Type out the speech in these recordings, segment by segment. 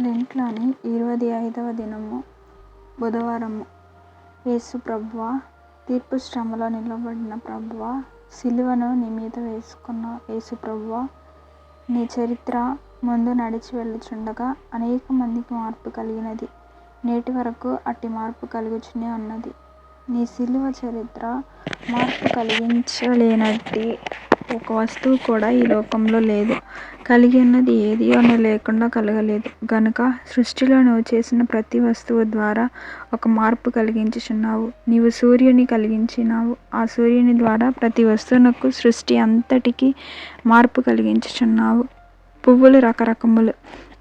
లెంట్లోని ఇరవై ఐదవ దినము బుధవారము యేసు ప్రభువ తీర్పు శ్రమలో నిలబడిన ప్రభువ సిలువను నీ మీద వేసుకున్న యేసు ప్రభువ నీ చరిత్ర ముందు నడిచి వెళ్ళుచుండగా అనేక మందికి మార్పు కలిగినది. నేటి వరకు అట్టి మార్పు కలుగుచునే ఉన్నది. నీ సిలువ చరిత్ర మార్పు కలిగించలేనట్టి ఒక వస్తువు కూడా ఈ లోకంలో లేదు. కలిగి ఉన్నది ఏదియోను లేకుండా కలగలేదు. గనుక సృష్టిలో నువ్వు చేసిన ప్రతి వస్తువు ద్వారా ఒక మార్పు కలిగించుచున్నావు. నీవు సూర్యుని కలిగించినావు. ఆ సూర్యుని ద్వారా ప్రతి వస్తువునకు సృష్టి అంతటికి మార్పు కలిగించుచున్నావు. పువ్వులు రకరకములు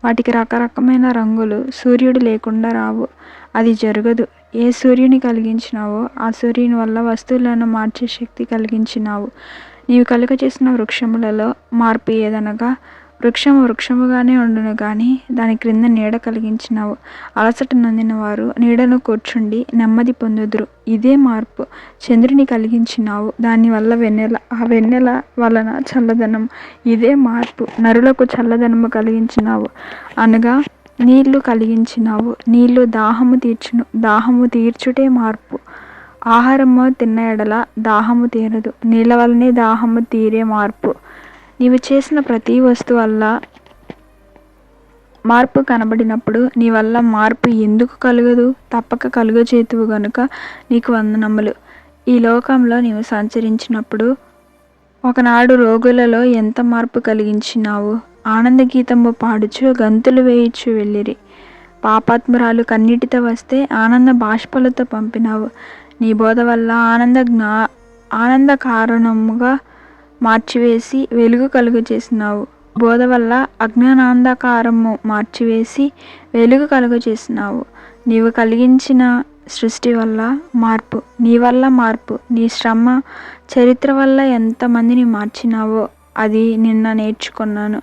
వాటికి రకరకమైన రంగులు సూర్యుడు లేకుండా రావు. అది జరగదు. ఏ సూర్యుని కలిగించినావో ఆ సూర్యుని వల్ల వస్తువులను మార్చే శక్తి కలిగించినావు. నీవు కలుగచేసిన వృక్షములలో మార్పు ఏదనగా వృక్షము వృక్షముగానే ఉండును కానీ దాని క్రింద నీడ కలిగించినావు. అలసట నొందిన వారు నీడను కూర్చుండి నెమ్మది పొందుదురు. ఇదే మార్పు చంద్రుని కలిగించినావు. దానివల్ల వెన్నెల ఆ వెన్నెల వలన చల్లదనం. ఇదే మార్పు నరులకు చల్లదనము కలిగించినావు. అనగా నీళ్ళు కలిగించినావు. నీళ్ళు దాహము తీర్చును. దాహము తీర్చుటే మార్పు. ఆహారము తిన్న ఎడల దాహము తీరదు. నీళ్ళ వల్లనే దాహము తీరే మార్పు. నీవు చేసిన ప్రతి వస్తువు వల్ల మార్పు కనబడినప్పుడు నీ వల్ల మార్పు ఎందుకు కలగదు? తప్పక కలుగచేతువు గనుక నీకు వందనములు. ఈ లోకంలో నీవు సంచరించినప్పుడు ఒకనాడు రోగులలో ఎంత మార్పు కలిగించినావు? ఆనంద గీతము పాడుచు గంతులు వేయిచు వెళ్ళిరి. పాపాత్మురాలు కన్నీటితో వస్తే ఆనంద బాష్పలతో పంపినావు. నీ బోధ వల్ల ఆనంద జ్ఞా ఆనంద కారణముగా మార్చివేసి వెలుగు కలుగు చేసినావు బోధ వల్ల అజ్ఞానాంధకారము మార్చివేసి వెలుగు కలుగు చేసినావు నీవు కలిగించిన సృష్టి వల్ల మార్పు నీ వల్ల మార్పు నీ శ్రమ చరిత్ర వల్ల ఎంతమందిని మార్చినావో అది నిన్న నేర్చుకున్నాను.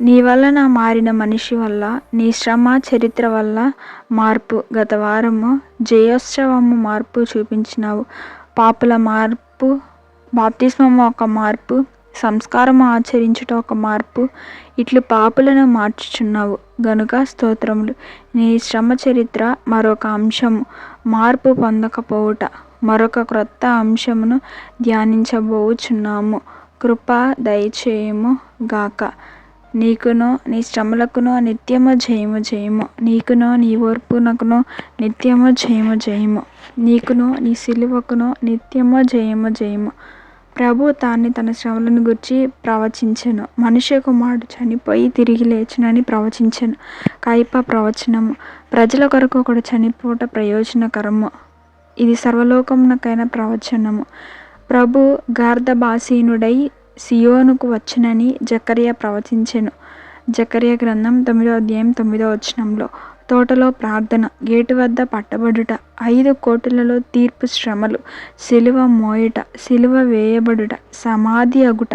నీ వలన మారిన మనిషి వల్ల నీ శ్రమ చరిత్ర వల్ల మార్పు గత వారము జయోత్సవము మార్పు చూపించినావు. పాపుల మార్పు బాప్తిస్మము ఒక మార్పు సంస్కారము ఆచరించుట ఒక మార్పు. ఇట్లు పాపులను మార్చుచున్నావు. గనుక స్తోత్రములు. నీ శ్రమ చరిత్ర మరొక అంశము. మార్పు పొందకపోవుట మరొక క్రొత్త అంశమును ధ్యానించబోచున్నాము. కృప దయచేయము గాక. నీకును నీ శ్రమలకును నిత్యము జయము జయము. నీకును నీ ఓర్పునకును నిత్యము జయము జయము. నీకును నీ సిలువకును నిత్యము జయము జయము. ప్రభు తాన్ని తన శ్రమలను గురించి ప్రవచించెను. మనుష్య కుమారుడు చనిపోయి తిరిగి లేచునని ప్రవచించెను. కైప ప్రవచనము. ప్రజల కొరకు ఒకడు చనిపోట ప్రయోజనకరము. ఇది సర్వలోకమునకైన ప్రవచనము. ప్రభు గార్ధబాసీనుడై సియోనుకు వచ్చునని జకర్య ప్రవచించెను. జకర్య గ్రంథం తొమ్మిదో అధ్యాయం తొమ్మిదో వచనంలో తోటలో ప్రార్థన గేటు వద్ద పట్టబడుట ఐదు కోటులలో తీర్పు శ్రమలు సిలువ మోయుట సిలువ వేయబడుట సమాధి అగుట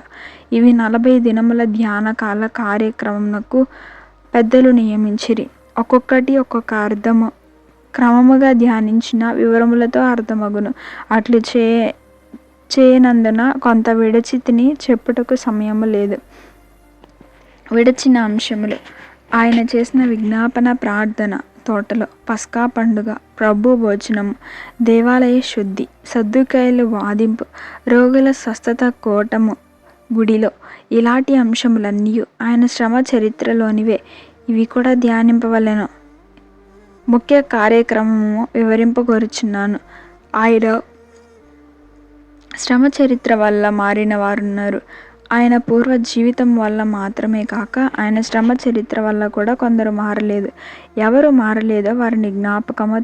ఇవి నలభై దినముల ధ్యానకాల కార్యక్రమంకు పెద్దలు నియమించిరి. ఒక్కొక్కటి ఒక్కొక్క అర్థము. క్రమముగా ధ్యానించిన వివరములతో అర్థమగును. అట్లు చే చేయనందున కొంత విడచితిని చెప్పుటకు సమయము లేదు. విడచిన అంశములు. ఆయన చేసిన విజ్ఞాపన ప్రార్థన తోటలో పస్కా పండుగ ప్రభు భోజనం దేవాలయ శుద్ధి సర్దుకాయలు వాదింపు రోగుల స్వస్థత కోటము గుడిలో ఇలాంటి అంశములన్నీ ఆయన శ్రమ చరిత్రలోనివే. ఇవి కూడా ధ్యానింపవలను. ముఖ్య కార్యక్రమము వివరింపగోరుచున్నాను ఆయన శ్రమ చరిత్ర వల్ల మారిన వారున్నారు. ఆయన పూర్వ జీవితం వల్ల మాత్రమే కాక ఆయన శ్రమ చరిత్ర వల్ల కూడా కొందరు మారలేదు. ఎవరు మారలేదో వారిని జ్ఞాపకము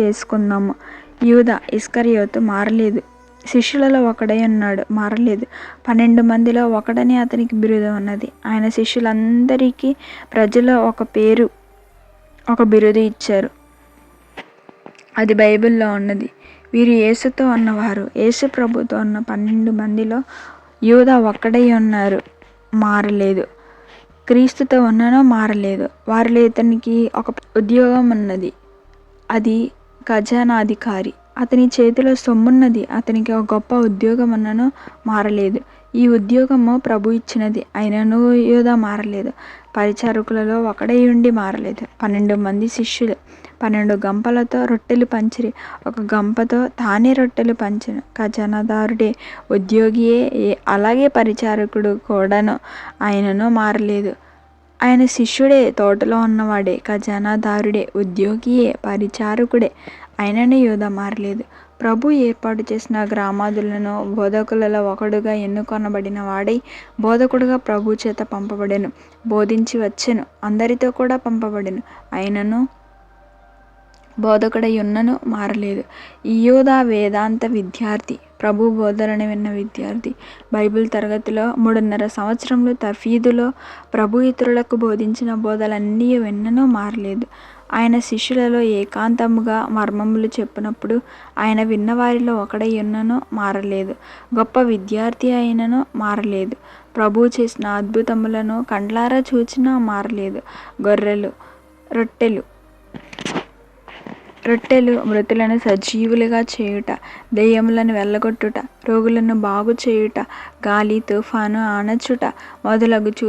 చేసుకుందాము. యూద ఇస్కరియోతు మారలేదు. శిష్యులలో ఒకడై ఉన్నాడు మారలేదు. పన్నెండు మందిలో ఒకడని అతనికి బిరుదు ఉన్నది. ఆయన శిష్యులందరికీ ప్రజలు ఒక పేరు ఒక బిరుదు ఇచ్చారు. అది బైబిల్లో ఉన్నది. వీరు యేసుతో ఉన్నవారు. యేసు ప్రభుతో ఉన్న పన్నెండు మందిలో యూద ఒక్కడై ఉన్నారు. మారలేదు. క్రీస్తుతో ఉన్ననో మారలేదు. వారిలో ఇతనికి ఒక ఉద్యోగం ఉన్నది. అది ఖజానాధికారి. అతని చేతిలో సొమ్మున్నది. అతనికి ఒక గొప్ప ఉద్యోగం అన్నను మారలేదు. ఈ ఉద్యోగము ప్రభు ఇచ్చినది. అయినను యోధ మారలేదు. పరిచారకులలో ఒకడై ఉండి మారలేదు. పన్నెండు మంది శిష్యులు. పన్నెండు గంపలతో రొట్టెలు పంచిరి. ఒక గంపతో తానే రొట్టెలు పంచెను. ఖజానాదారుడే ఉద్యోగియే ఏ- అలాగే పరిచారకుడు కూడాను ఆయనను మారలేదు. ఆయన శిష్యుడే తోటలో ఉన్నవాడే ఖజానాదారుడే ఉద్యోగియే పరిచారకుడే ఆయననే యోధ మారలేదు. ప్రభు ఏర్పాటు చేసిన గ్రామాదులను బోధకులలో ఒకడుగా ఎన్నుకొనబడిన వాడై బోధకుడుగా ప్రభు చేత పంపబడెను. బోధించి వచ్చెను. అందరితో కూడా పంపబడెను. ఆయనను బోధకుడై మారలేదు. ఈ వేదాంత విద్యార్థి ప్రభు బోధనని విన్న విద్యార్థి బైబిల్ తరగతిలో మూడున్నర సంవత్సరంలో తఫీదులో ప్రభు ఇతరులకు బోధించిన బోధలన్నీ విన్నను మారలేదు. ఆయన శిష్యులలో ఏకాంతముగా మర్మములు చెప్పినప్పుడు ఆయన విన్నవారిలో ఒకడై మారలేదు. గొప్ప విద్యార్థి అయినను మారలేదు. ప్రభు చేసిన అద్భుతములను కండ్లారా చూచినా మారలేదు. గొర్రెలు రొట్టెలు రొట్టెలు మృతులను సజీవులుగా చేయుట దెయ్యములను వెళ్ళగొట్టుట రోగులను బాగు చేయుట గాలి తుఫాను ఆనచుట మొదలగు చూ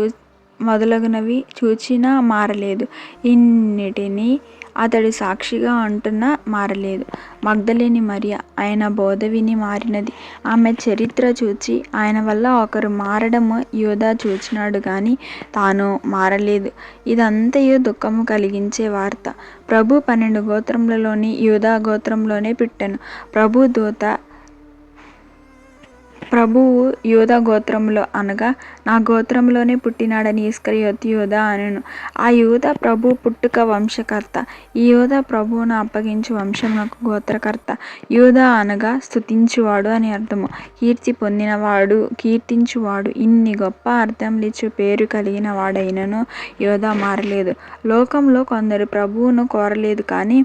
మొదలగునవి చూచినా మారలేదు. ఇన్నిటినీ అతడు సాక్షిగా అంటున్నా మారలేదు. మగ్ధలేని మరియ ఆయన బోధ విని మారినది. ఆమె చరిత్ర చూచి ఆయన వల్ల ఒకరు మారడము యోధా చూచినాడు కానీ తాను మారలేదు. ఇదంతయు దుఃఖము కలిగించే వార్త. ప్రభు పన్నెండు గోత్రములలోని యూదా గోత్రంలోనే పెట్టాను. ప్రభు దూత ప్రభువు యోధ గోత్రంలో అనగా నా గోత్రంలోనే పుట్టినాడని ఇస్కరియోతు యోధ అనను. ఆ యోధ ప్రభు పుట్టుక వంశకర్త. ఈ యోధ ప్రభువును అప్పగించు వంశమునకు గోత్రకర్త. యోధ అనగా స్తుతించువాడు అని అర్థము. కీర్తి పొందినవాడు కీర్తించువాడు. ఇన్ని గొప్ప అర్థంలిచ్చు పేరు కలిగిన వాడైనను యోధ మారలేదు. లోకంలో కొందరు ప్రభువును కోరలేదు కానీ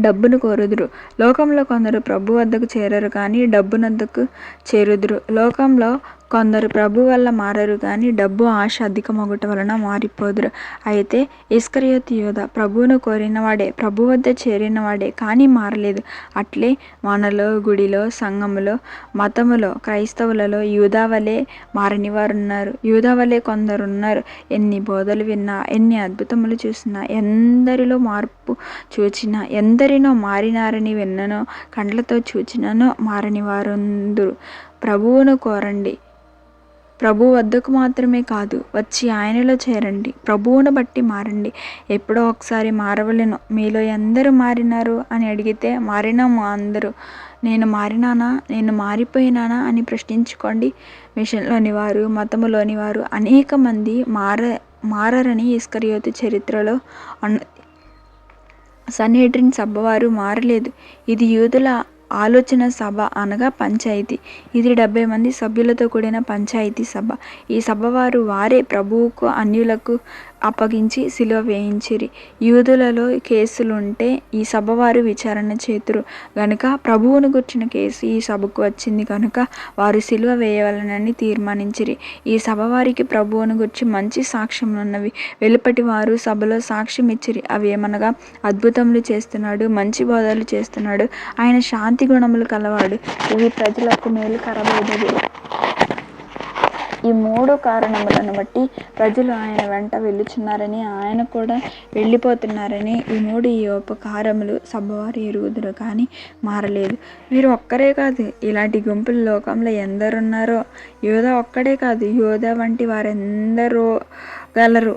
డబ్బును కోరుదురు. లోకంలో కొందరు ప్రభు వద్దకు చేరరు కానీ డబ్బునద్దకు చేరుదురు. లోకంలో కొందరు ప్రభు వల్ల మారరు కానీ డబ్బు ఆశ అధికమగుట వలన మారిపోదురు. అయితే ఇస్కరియోతు యోధ ప్రభువును కోరినవాడే ప్రభు వద్ద చేరినవాడే కానీ మారలేదు. అట్లే మనలో గుడిలో సంఘములో మతములో క్రైస్తవులలో యూదావలే మారని వారు ఉన్నారు యూదా కొందరు ఉన్నారు ఎన్ని బోధలు విన్నా ఎన్ని అద్భుతములు చూసినా ఎందరిలో మార్పు చూచినా ఎందరినో మారినారని విన్ననో కండ్లతో చూచిననో మారని వారుందురు ప్రభువును కోరండి. ప్రభు వద్దకు మాత్రమే కాదు వచ్చి ఆయనలో చేరండి. ప్రభువును బట్టి మారండి. ఎప్పుడో ఒకసారి మారవలేను. మీలో ఎందరు మారినారు అని అడిగితే మారినాము అందరూ. నేను మారినానా? నేను మారిపోయినానా? అని ప్రశ్నించుకోండి. మిషన్లోని వారు మతములోని వారు అనేక మంది మార మారరని ఇస్కరియోతు చరిత్రలో అన్నది సన్హెడ్రిన్ సభవారు మారలేదు. ఇది యూదుల ఆలోచన సభ అనగా పంచాయతీ. ఇది డెబ్బై మంది సభ్యులతో కూడిన పంచాయతీ సభ. ఈ సభ వారు వారే ప్రభువుకు అన్యులకు అప్పగించి సిలువ వేయించిరి. యూదులలో కేసులుంటే ఈ సభవారు విచారణ చేతురు. గనుక ప్రభువును గుర్చిన కేసు ఈ సభకు వచ్చింది కనుక వారు సిలువ వేయవలనని తీర్మానించిరి. ఈ సభవారికి ప్రభువును గుర్చి మంచి సాక్ష్యములున్నవి వెలుపటి వారు సభలో సాక్ష్యం ఇచ్చిరి అవి ఏమనగా అద్భుతములు చేస్తున్నాడు మంచి బోధలు చేస్తున్నాడు. ఆయన శాంతి గుణములు కలవాడు. ఇవి ప్రజలకు మేలు కరబోదవి. ఈ మూడు కారణములను బట్టి ప్రజలు ఆయన వెంట వెళ్ళుచున్నారని ఆయన కూడా వెళ్ళిపోతున్నారని ఈ మూడు ఈ ఉపకారములు సభవారు ఎరుగుదురు కానీ మారలేదు. వీరు ఒక్కరే కాదు ఇలాంటి గుంపులు లోకంలో ఎందరున్నారో యోధ ఒక్కడే కాదు యోధ వంటి వారెందరో గలరు.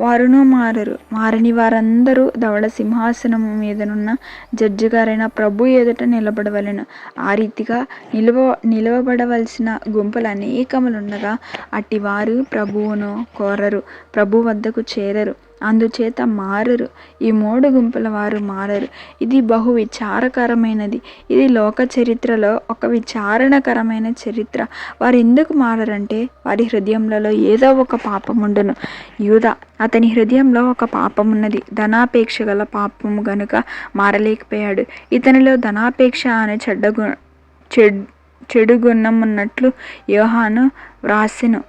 వారును మారరు. మారని వారందరూ ధవళ సింహాసనము మీదనున్న జడ్జి గారైన ప్రభు ఎదుట నిలబడవలెను. ఆ రీతిగా నిలువ నిలవబడవలసిన గుంపులు అనేకములుండగా అట్టి వారు ప్రభువును కోరరు. ప్రభు వద్దకు చేరరు. అందుచేత మారరు. ఈ మూడు గుంపుల వారు మారరు. ఇది బహు విచారకరమైనది. ఇది లోక చరిత్రలో ఒక విచారణకరమైన చరిత్ర. వారు ఎందుకు మారరంటే వారి హృదయంలో ఏదో ఒక పాపం ఉండును యూద అతని హృదయంలో ఒక పాపం ఉన్నది ధనాపేక్ష గల పాపము గనుక మారలేకపోయాడు. ఇతనిలో ధనాపేక్ష అనే చెడ్డ చెడ్ చెడు గుణం ఉన్నట్లు యోహాను వ్రాసెను.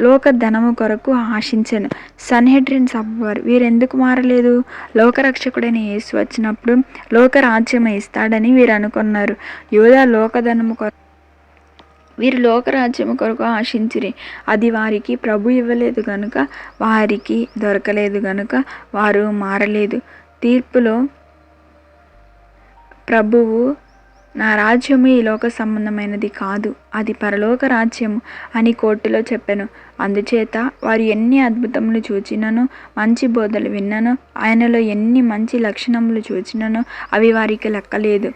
లోక ధనము కొరకు ఆశించను. సన్హెడ్రిన్ సభవారు వీరెందుకు మారలేదు? లోకరక్షకుడైన యేసు వచ్చినప్పుడు లోకరాజ్యం ఇస్తాడని వీరు అనుకున్నారు యోధా లోకధనము కొరకు వీరు లోకరాజ్యం కొరకు ఆశించిరి. అది వారికి ప్రభు ఇవ్వలేదు గనుక వారికి దొరకలేదు గనుక వారు మారలేదు. తీర్పులో ప్రభువు నా రాజ్యము ఈ లోక సంబంధమైనది కాదు. అది పరలోక రాజ్యము అని కోర్టులో చెప్పాను. అందుచేత వారు ఎన్ని అద్భుతములు చూచినను మంచి బోధలు విన్నను ఆయనలో ఎన్ని మంచి లక్షణములు చూచినను అవి వారికి లెక్కలేదు.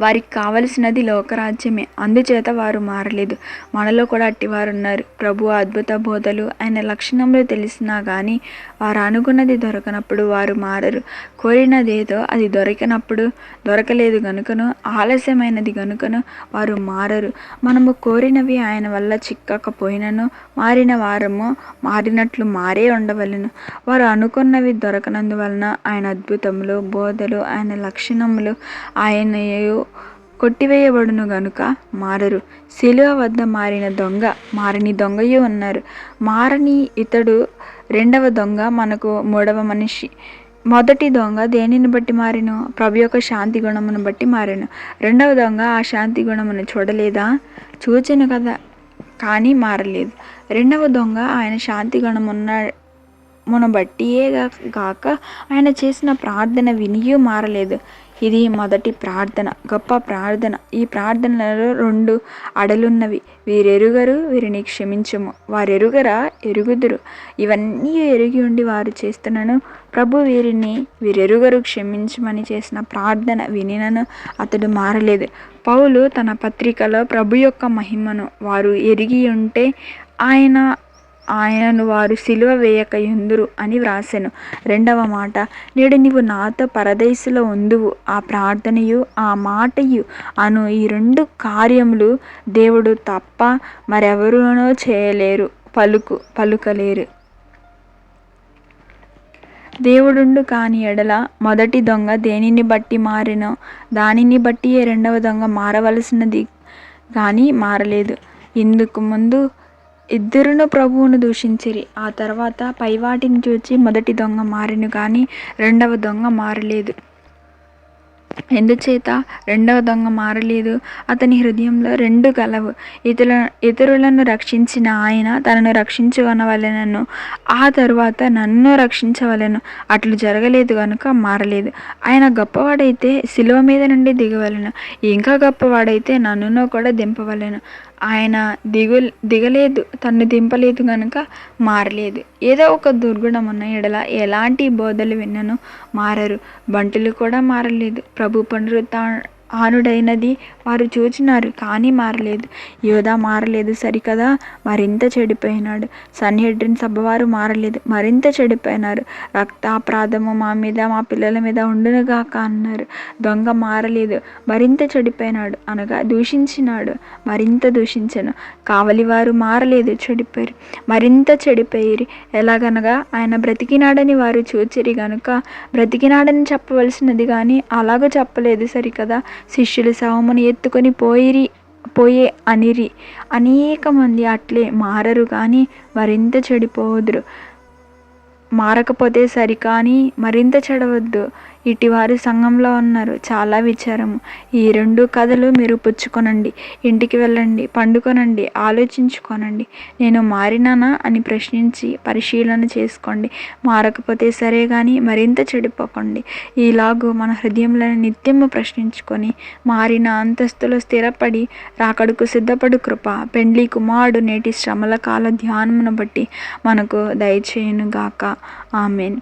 వారికి కావలసినది లోకరాజ్యమే. అందుచేత వారు మారలేదు. మనలో కూడా అట్టివారు ఉన్నారు ప్రభు అద్భుత బోధలు ఆయన లక్షణములు తెలిసినా కానీ వారు అనుకున్నది దొరకనప్పుడు వారు మారరు. కోరినదేదో అది దొరికినప్పుడు దొరకలేదు గనుకను ఆలస్యమైనది గనుకను వారు మారరు. మనము కోరినవి ఆయన వల్ల చిక్కకపోయినను మారిన వారము మారినట్లు మారే ఉండవలను. వారు అనుకున్నవి దొరకనందువలన ఆయన అద్భుతములు బోధలు ఆయన లక్షణములు ఆయన కొట్టివేయబడును గనుక మారరు. శిలువ వద్ద మారిన దొంగ మారని దొంగయు ఉన్నారు మారని ఇతడు రెండవ దొంగ మనకు మూడవ మనిషి. మొదటి దొంగ దేనిని బట్టి మారిను? ప్రభు యొక్క శాంతి గుణమును బట్టి మారాను. రెండవ దొంగ ఆ శాంతి గుణమును చూడలేదా? చూచను కదా కానీ మారలేదు. రెండవ దొంగ ఆయన శాంతి గుణమున్న మున బట్టియే గాక ఆయన చేసిన ప్రార్థన వినియూ మారలేదు. ఇది మొదటి ప్రార్థన గొప్ప ప్రార్థన. ఈ ప్రార్థనలలో రెండు అడలున్నవి. వీరెరుగరు వీరిని క్షమించము. వారెరుగరా ఎరుగుదురు. ఇవన్నీ ఎరిగి ఉండి వారు చేస్తున్నాను. ప్రభు వీరిని వీరెరుగరు క్షమించమని చేసిన ప్రార్థన వినినను అతడు మారలేదు. పౌలు తన పత్రికలో ప్రభు యొక్క మహిమను వారు ఎరిగి ఉంటే ఆయన ఆయనను వారు సిలువ వేయక ఎందురు అని వ్రాసెను. రెండవ మాట నేడు నీవు నాతో పరదేశిలో ఉందువు. ఆ ప్రార్థనయు ఆ మాటయు అను ఈ రెండు కార్యములు దేవుడు తప్ప మరెవరునో చేయలేరు పలుకు పలుకలేరు. దేవుడుండు కాని ఎడల మొదటి దొంగ దేనిని బట్టి మారినో? దానిని బట్టి రెండవ దొంగ మారవలసినది కానీ మారలేదు. ఇందుకు ముందు ఇద్దరును ప్రభువును దూషించిరి. ఆ తర్వాత పైవాటిని చూచి మొదటి దొంగ మారిను కానీ రెండవ దొంగ మారలేదు. ఎందుచేత రెండవ దొంగ మారలేదు? అతని హృదయంలో రెండు గలవు. ఇతర ఇతరులను రక్షించిన ఆయన తనను రక్షించుకొనవలెనను. ఆ తరువాత నన్ను రక్షించవలెను. అట్లు జరగలేదు కనుక మారలేదు. ఆయన గొప్పవాడైతే శిలువ మీద నుండి దిగవలను. ఇంకా గొప్పవాడైతే నన్నునో కూడా దింపవలెను. ఆయన దిగు దిగలేదు తన్ను దింపలేదు కనుక మారలేదు. ఏదో ఒక దుర్గుణం ఉన్న ఎడల ఎలాంటి బోధలు విన్నను మారరు. బంటులు కూడా మారలేదు. ప్రభు పునరుత్థా ఆనుడైనది వారు చూచినారు కానీ మారలేదు. యోధా మారలేదు సరికదా? మరింత చెడిపోయినాడు. సన్హెడ్రిన్ సభవారు మారలేదు మరింత చెడిపోయినారు. రక్తాప్రాధము మా మీద మా పిల్లల మీద ఉండునుగాక అన్నారు. దొంగ మారలేదు మరింత చెడిపోయినాడు. అనగా దూషించినాడు మరింత దూషించను. కావలివారు మారలేదు చెడిపోయారు. మరింత చెడిపోయిరి. ఎలాగనగా ఆయన బ్రతికినాడని వారు చూచిరి గనుక బ్రతికినాడని చెప్పవలసినది కానీ అలాగ చెప్పలేదు సరికదా? శిష్యులు శవమును ఎత్తుకొని పోయిరి పోయే అనిరి. అనేక మంది అట్లే మారరు కానీ మరింత చెడిపోదురు. మారకపోతే సరికాని మరింత చెడవద్దు. ఇటివారు సంఘంలో ఉన్నారు. చాలా విచారము. ఈ రెండు కథలు మీరు పుచ్చుకొనండి. ఇంటికి వెళ్ళండి. పండుకొనండి. ఆలోచించుకోనండి. నేను మారినానా అని ప్రశ్నించి పరిశీలన చేసుకోండి. మారకపోతే సరే కానీ మరింత చెడిపోకండి. ఈలాగు మన హృదయంలో నిత్యము ప్రశ్నించుకొని మారిన అంతస్తులో స్థిరపడి రాకడుకు సిద్ధపడు కృప పెండ్లి కుమారుడు నేటి శ్రమల కాల ధ్యానమును బట్టి మనకు దయచేయునుగాక. ఆమెన్.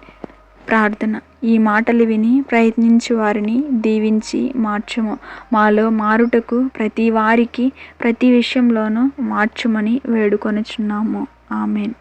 ప్రార్థన. ఈ మాటలు విని ప్రయత్నించు వారిని దీవించి మార్చుము. మాలో మారుటకు ప్రతి వారికి ప్రతి విషయంలోనూ మార్చుమని వేడుకొనుచున్నాము. ఆమెన్.